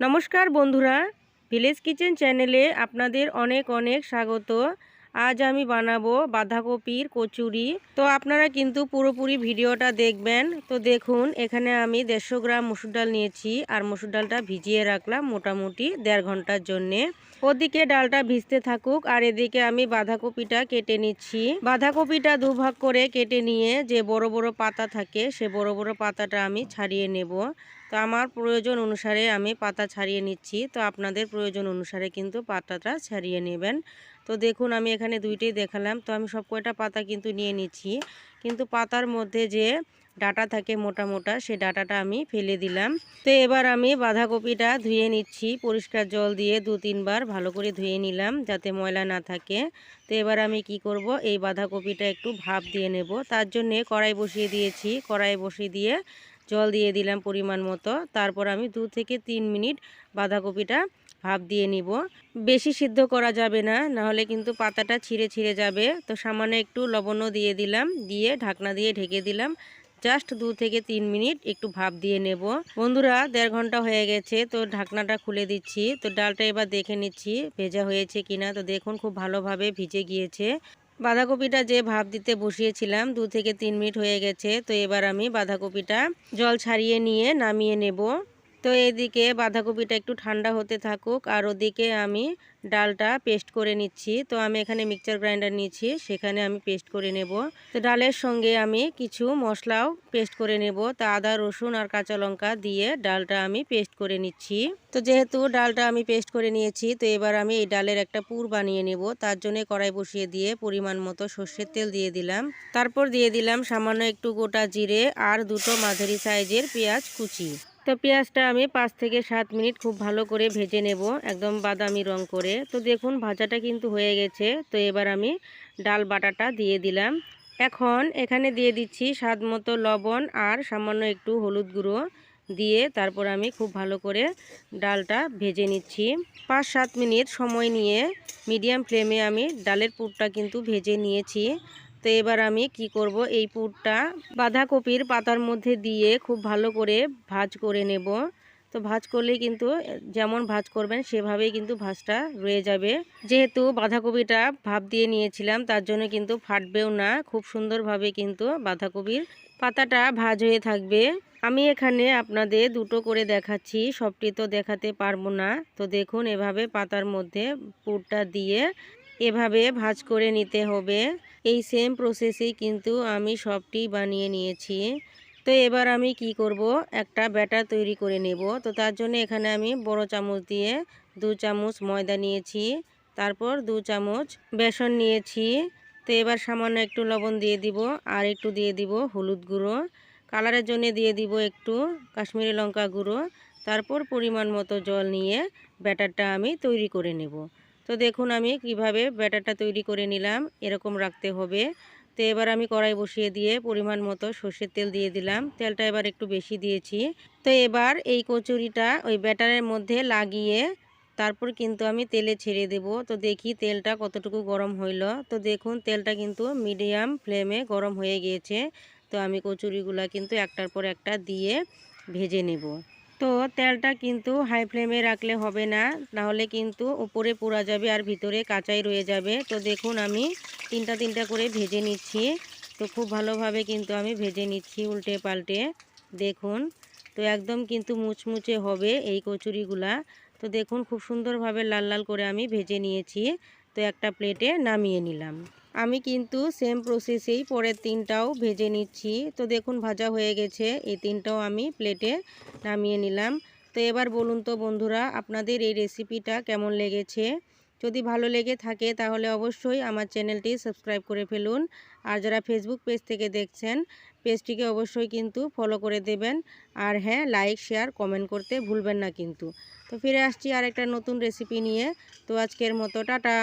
নমস্কার বন্ধুরা, village kitchen চ্যানেলে আপনাদের অনেক অনেক স্বাগত। আজ আমি বানাবো বাঁধাকপির কচুরি। তো আপনারা কিন্তু পুরোপুরি ভিডিওটা দেখবেন। তো দেখুন, এখানে আমি দেড়শো গ্রাম মসুর ডাল নিয়েছি আর মসুর ডালটা ভিজিয়ে রাখলাম মোটামুটি দেড় ঘণ্টার জন্যে। ওদিকে ডালটা ভিজতে থাকুক আর এদিকে আমি বাঁধাকপিটা কেটে নিচ্ছি। বাঁধাকপিটা দুভাগ করে কেটে নিয়ে যে বড় বড় পাতা থাকে, সে বড় বড় পাতাটা আমি ছাড়িয়ে নেব। তো আমার প্রয়োজন অনুসারে আমি পাতা ছাড়িয়ে নিচ্ছি। তো আপনাদের প্রয়োজন অনুসারে কিন্তু পাতাটা ছাড়িয়ে নেবেন। তো দেখুন, আমি এখানে দুইটাই দেখালাম। তো আমি সব কয়টা পাতা কিন্তু নিয়ে নিচ্ছি। কিন্তু পাতার মধ্যে যে ডাটা থাকে মোটা মোটা, সে ডাটাটা আমি ফেলে দিলাম। তো এবার আমি বাঁধাকপিটা ধুয়ে নিচ্ছি। পরিষ্কার জল দিয়ে দু তিনবার ভালো করে ধুয়ে নিলাম যাতে ময়লা না থাকে। তো এবার আমি কি করব? এই বাঁধাকপিটা একটু ভাপ দিয়ে নেব। তার জন্যে কড়াই বসিয়ে দিয়েছি। কড়াই বসিয়ে দিয়ে জল দিয়ে দিলাম পরিমাণ মতো। তারপর আমি দু থেকে তিন মিনিট বাঁধাকপিটা ভাপ দিয়ে নিব। বেশি সিদ্ধ করা যাবে না, নাহলে কিন্তু পাতাটা ছিঁড়ে ছিঁড়ে যাবে। তো সামান্য একটু লবণও দিয়ে দিলাম, দিয়ে ঢাকনা দিয়ে ঢেকে দিলাম। জাস্ট দু থেকে তিন মিনিট একটু ভাপ দিয়ে নেব। বন্ধুরা, দেড় ঘণ্টা হয়ে গেছে, তো ঢাকনাটা খুলে দিচ্ছি। তো ডালটা এবার দেখে নিচ্ছি, ভেজা হয়েছে কিনা। তো দেখুন, খুব ভালোভাবে ভিজে গিয়েছে। বাঁধাকপিটা যে ভাপ দিতে বসিয়েছিলাম, দু থেকে তিন মিনিট হয়ে গেছে। তো এবার আমি বাঁধাকপিটা জল ছাড়িয়ে নিয়ে নামিয়ে নেব। তো এদিকে বাঁধাকপিটা একটু ঠান্ডা হতে থাকুক আর ওদিকে আমি ডালটা পেস্ট করে নিচ্ছি। তো আমি এখানে মিক্সচার গ্রাইন্ডার নিয়েছি, সেখানে আমি পেস্ট করে নেব। তো ডালের সঙ্গে আমি কিছু মশলাও পেস্ট করে নেব। তা আদা, রসুন আর কাঁচা লঙ্কা দিয়ে ডালটা আমি পেস্ট করে নিচ্ছি। তো যেহেতু ডালটা আমি পেস্ট করে নিয়েছি, তো এবার আমি এই ডালের একটা পুর বানিয়ে নেব। তার জন্য কড়াই বসিয়ে দিয়ে পরিমাণ মতো সর্ষের তেল দিয়ে দিলাম। তারপর দিয়ে দিলাম সামান্য একটু গোটা জিরে আর দুটো মাঝারি সাইজের পেঁয়াজ কুচি। তো পেঁয়াজটা আমি পাঁচ থেকে সাত মিনিট খুব ভালো করে ভেজে নেব একদম বাদামি রং করে। তো দেখুন, ভাজাটা কিন্তু হয়ে গেছে। তো এবার আমি ডাল বাটাটা দিয়ে দিলাম। এখন এখানে দিয়ে দিচ্ছি স্বাদ মতো লবণ আর সামান্য একটু হলুদ গুঁড়ো দিয়ে তারপর আমি খুব ভালো করে ডালটা ভেজে নিচ্ছি। পাঁচ সাত মিনিট সময় নিয়ে মিডিয়াম ফ্লেমে আমি ডালের পুরটা কিন্তু ভেজে নিয়েছি। তো এবার আমি কি করব? এই পুরটা বাঁধাকপির পাতার মধ্যে দিয়ে খুব ভালো করে ভাজ করে নেব। তো ভাজ করলেই কিন্তু, যেমন ভাজ করবেন, সেভাবেই কিন্তু ভাজটা রয়ে যাবে। যেহেতু বাঁধাকপিটা ভাপ দিয়ে নিয়েছিলাম, তার জন্য কিন্তু ফাটবেও না। খুব সুন্দরভাবে কিন্তু বাঁধাকপির পাতাটা ভাজ হয়ে থাকবে। আমি এখানে আপনাদের দুটো করে দেখাচ্ছি। সবটি তো দেখাতে পারব না। তো দেখুন, এভাবে পাতার মধ্যে পুরটা দিয়ে এভাবে ভাজ করে নিতে হবে। এই সেম প্রসেসেই কিন্তু আমি সবটি বানিয়ে নিয়েছি। তো এবার আমি কি করব? একটা ব্যাটার তৈরি করে নেব। তো তার জন্য এখানে আমি বড় চামচ দিয়ে দু চামচ ময়দা নিয়েছি। তারপর দু চামচ বেসন নিয়েছি। তো এবার সামান্য একটু লবণ দিয়ে দিব আর একটু দিয়ে দিব হলুদ গুঁড়ো। কালারের জন্য দিয়ে দিব একটু কাশ্মীরি লঙ্কা গুঁড়ো। তারপর পরিমাণ মতো জল নিয়ে ব্যাটারটা আমি তৈরি করে নেব। তো দেখুন আমি কীভাবে ব্যাটারটা তৈরি করে নিলাম, এরকম রাখতে হবে। তো এবার আমি কড়াই বসিয়ে দিয়ে পরিমাণ মতো সর্ষের তেল দিয়ে দিলাম। তেলটা এবার একটু বেশি দিয়েছি। তো এবার এই কচুরিটা ওই ব্যাটারের মধ্যে লাগিয়ে তারপর কিন্তু আমি তেলে ছেড়ে দেব। তো দেখি তেলটা কতটুকু গরম হইল। তো দেখুন তেলটা কিন্তু মিডিয়াম ফ্লেমে গরম হয়ে গিয়েছে। তো আমি কচুরিগুলা কিন্তু একটার পর একটা দিয়ে ভেজে নেব। তো তেলটা কিন্তু হাই ফ্লেমে রাখলে হবে না, নাহলে কিন্তু উপরে পোড়া যাবে আর ভিতরে কাঁচাই রয়ে যাবে। তো দেখুন আমি তিনটা তিনটা করে ভেজে নিচ্ছি। তো খুব ভালোভাবে কিন্তু আমি ভেজে নিচ্ছি উল্টে পাল্টে। দেখুন, তো একদম কিন্তু মুচমুচে হবে এই কচুরিগুলা। তো দেখুন, খুব সুন্দরভাবে লাল লাল করে আমি ভেজে নিয়েছি। তো একটা প্লেটে নামিয়ে নিলাম। আমি কিন্তু সেম প্রসেসেই পরের তিনটাও ভেজে নিচ্ছি। তো দেখুন, ভাজা হয়ে গেছে। এই তিনটাও আমি প্লেটে নামিয়ে নিলাম। তো এবার বলুন তো বন্ধুরা, আপনাদের এই রেসিপিটা কেমন লেগেছে? যদি ভালো লেগে থাকে, তাহলে অবশ্যই আমার চ্যানেলটি সাবস্ক্রাইব করে ফেলুন। আর যারা ফেসবুক পেজ থেকে দেখছেন পেজটিকে অবশ্যই কিন্তু ফলো করে দেবেন। আর হ্যাঁ লাইক শেয়ার কমেন্ট করতে ভুলবেন না কিন্তু। তো ফিরে আসছি আর একটা নতুন রেসিপি নিয়ে। তো আজকের মতো, টাটা!